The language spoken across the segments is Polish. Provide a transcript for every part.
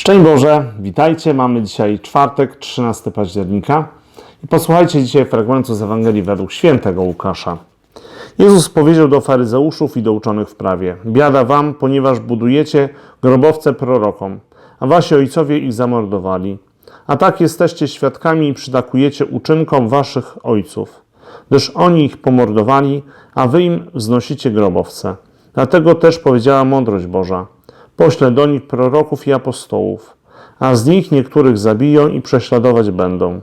Szczęść Boże, witajcie. Mamy dzisiaj czwartek, 13 października i posłuchajcie dzisiaj fragmentu z Ewangelii według świętego Łukasza. Jezus powiedział do faryzeuszów i do uczonych w prawie: Biada wam, ponieważ budujecie grobowce prorokom, a wasi ojcowie ich zamordowali. A tak jesteście świadkami i przytakujecie uczynkom waszych ojców, gdyż oni ich pomordowali, a wy im wznosicie grobowce. Dlatego też powiedziała mądrość Boża: Poślę do nich proroków i apostołów, a z nich niektórych zabiją i prześladować będą.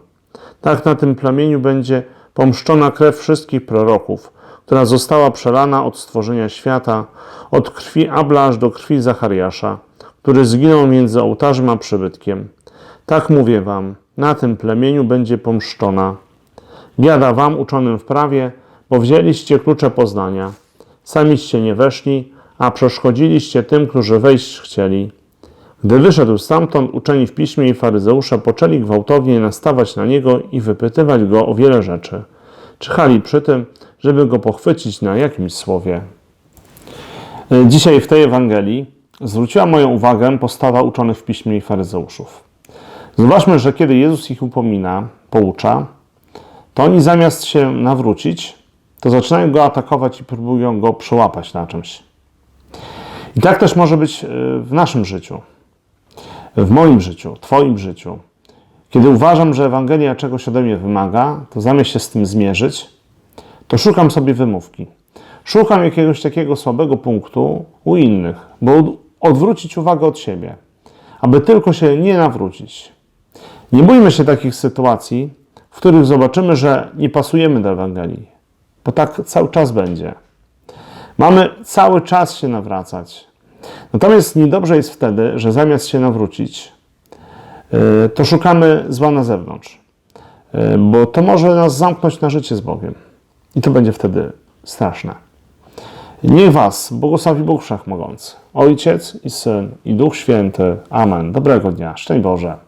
Tak na tym plemieniu będzie pomszczona krew wszystkich proroków, która została przelana od stworzenia świata, od krwi Abla aż do krwi Zachariasza, który zginął między ołtarzem a przybytkiem. Tak mówię wam, na tym plemieniu będzie pomszczona. Biada wam, uczonym w prawie, bo wzięliście klucze poznania. Samiście nie weszli, a przeszkodziliście tym, którzy wejść chcieli. Gdy wyszedł stamtąd, uczeni w piśmie i faryzeusze poczęli gwałtownie nastawać na niego i wypytywać go o wiele rzeczy. Czyhali przy tym, żeby go pochwycić na jakimś słowie. Dzisiaj w tej Ewangelii zwróciła moją uwagę postawa uczonych w piśmie i faryzeuszów. Zobaczmy, że kiedy Jezus ich upomina, poucza, to oni zamiast się nawrócić, to zaczynają go atakować i próbują go przełapać na czymś. I tak też może być e, w naszym życiu, w moim życiu, Twoim życiu. Kiedy uważam, że Ewangelia czegoś ode mnie wymaga, to zamiast się z tym zmierzyć, to szukam sobie wymówki. Szukam jakiegoś takiego słabego punktu u innych, bo odwrócić uwagę od siebie, aby tylko się nie nawrócić. Nie bójmy się takich sytuacji, w których zobaczymy, że nie pasujemy do Ewangelii, bo tak cały czas będzie. Mamy cały czas się nawracać. Natomiast niedobrze jest wtedy, że zamiast się nawrócić, yy, to szukamy zła na zewnątrz, yy, bo to może nas zamknąć na życie z Bogiem. I to będzie wtedy straszne. Niech Was błogosławi Bóg Wszechmogący, Ojciec i Syn i Duch Święty. Amen. Dobrego dnia. Szczęść Boże.